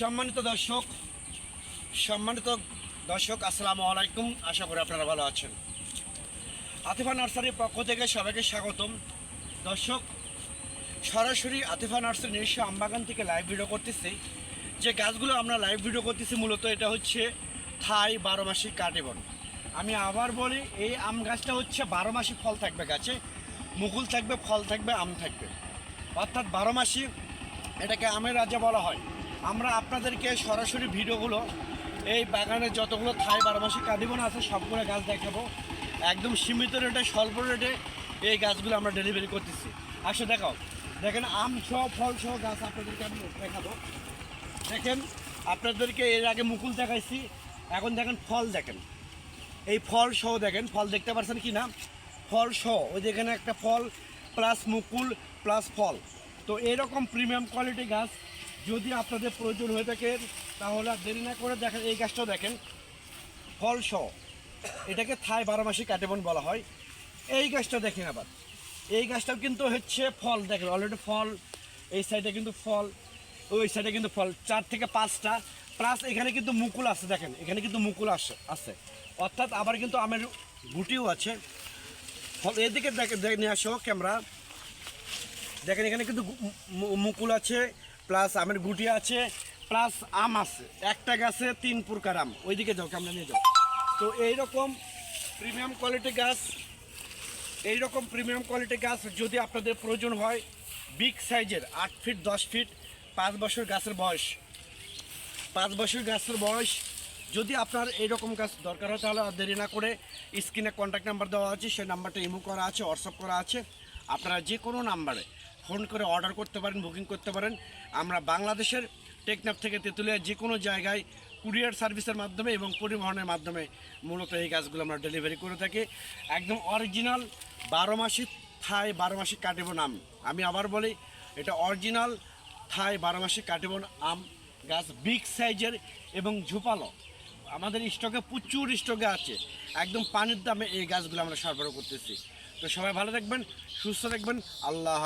সম্মানিত দর্শক সম্মানিত দর্শক, আসসালামু আলাইকুম। আশা করি আপনারা ভালো আছেন। আতিফা নার্সারির পক্ষ থেকে সবাইকে স্বাগতম। দর্শক, সরাসরি আতিফা নার্সারি নিজস্ব আমবাগান থেকে লাইভ ভিডিও করতেছি। যে গাছগুলো আমরা লাইভ ভিডিও করতেছি মূলত এটা হচ্ছে থাই বারো মাসি কাটিবন আমি আবার বলি, এই আম গাছটা হচ্ছে বারো মাসি ফল থাকবে গাছে, মুকুল থাকবে, ফল থাকবে, আম থাকবে। অর্থাৎ বারো মাসি এটাকে আমের রাজা বলা হয়। আমরা আপনাদেরকে সরাসরি ভিডিওগুলো, এই বাগানে যতগুলো থাই বারোমাসি কাঁদিবন আছে, সবগুলো গাছ দেখাবো। একদম সীমিত রেটে, স্বল্প রেটে এই গাছগুলো আমরা ডেলিভারি করতেছি। আসো, দেখাও। দেখেন, আম সহ, ফল সহ গাছ আপনাদেরকে আমি দেখাবো। দেখেন, আপনাদেরকে এর আগে মুকুল দেখাইছি। এখন দেখেন, ফল দেখেন। এই ফল সহ দেখেন, ফল দেখতে পারছেন কি না? ফল সহ, ওই যেখানে একটা ফল, প্লাস মুকুল, প্লাস ফল। তো এরকম প্রিমিয়াম কোয়ালিটি গাছ যদি আপনাদের প্রয়োজন হয়ে থাকে, তাহলে আর দেরি না করে দেখেন এই গাছটা দেখেন। ফল সহ। এটাকে থাই বারো মাসি কাটেবন বলা হয়। এই গাছটা দেখেন আবার। এই গাছটাও কিন্তু হচ্ছে ফল, দেখেন অলরেডি ফল। এই সাইডে কিন্তু ফল, ওই সাইডে কিন্তু ফল, চার থেকে পাঁচটা। প্লাস এখানে কিন্তু মুকুল আছে, দেখেন, এখানে কিন্তু মুকুল আসে, আছে। অর্থাৎ আবার কিন্তু আমের গুটিও আছে। ফল, এদিকে দেখে নিয়ে আসো ক্যামেরা। দেখেন, এখানে কিন্তু মুকুল আছে। প্লাস আমের গুটি আছে, প্লাস আম আছে। একটা গাছে তিন প্রকার আম। ওইদিকে যাও ক্যামেরা নিয়ে যাও। তো এইরকম প্রিমিয়াম কোয়ালিটি গাছ, এইরকম প্রিমিয়াম কোয়ালিটি গাছ যদি আপনাদের প্রয়োজন হয় বিগ সাইজের আট ফিট দশ ফিট পাঁচ বছর গাছের বয়স। পাঁচ বছর গাছের বয়স, যদি আপনার এইরকম গাছ দরকার হয়, তাহলে দেরি না করে স্ক্রিনে কন্ট্যাক্ট নাম্বার দেওয়া আছে, সেই নাম্বারটা ইমো করা আছে হোয়াটসঅ্যাপ করা আছে। আপনারা যে কোনো নাম্বারে ফোন করে অর্ডার করতে পারেন, বুকিং করতে পারেন। আমরা বাংলাদেশের টেকনাফ থেকে তেঁতুলিয়া যে কোনো জায়গায় কুরিয়ার সার্ভিসের মাধ্যমে এবং পরিবহনের মাধ্যমে মূলত এই গাছগুলো আমরা ডেলিভারি করে থাকি। একদম অরিজিনাল বারো মাসি থাই বারো মাসি কাটিব আম আমি আবার বলি, এটা অরিজিনাল থাই বারো মাসি কাটিবন আম গাছ, বিগ সাইজের এবং ঝুপালো। আমাদের স্টকে প্রচুর স্টকে আছে। একদম পানির দামে এই গাছগুলো আমরা সরবরাহ করতেছি। তো সবাই ভালো থাকবেন, সুস্থ থাকবেন, আল্লাহ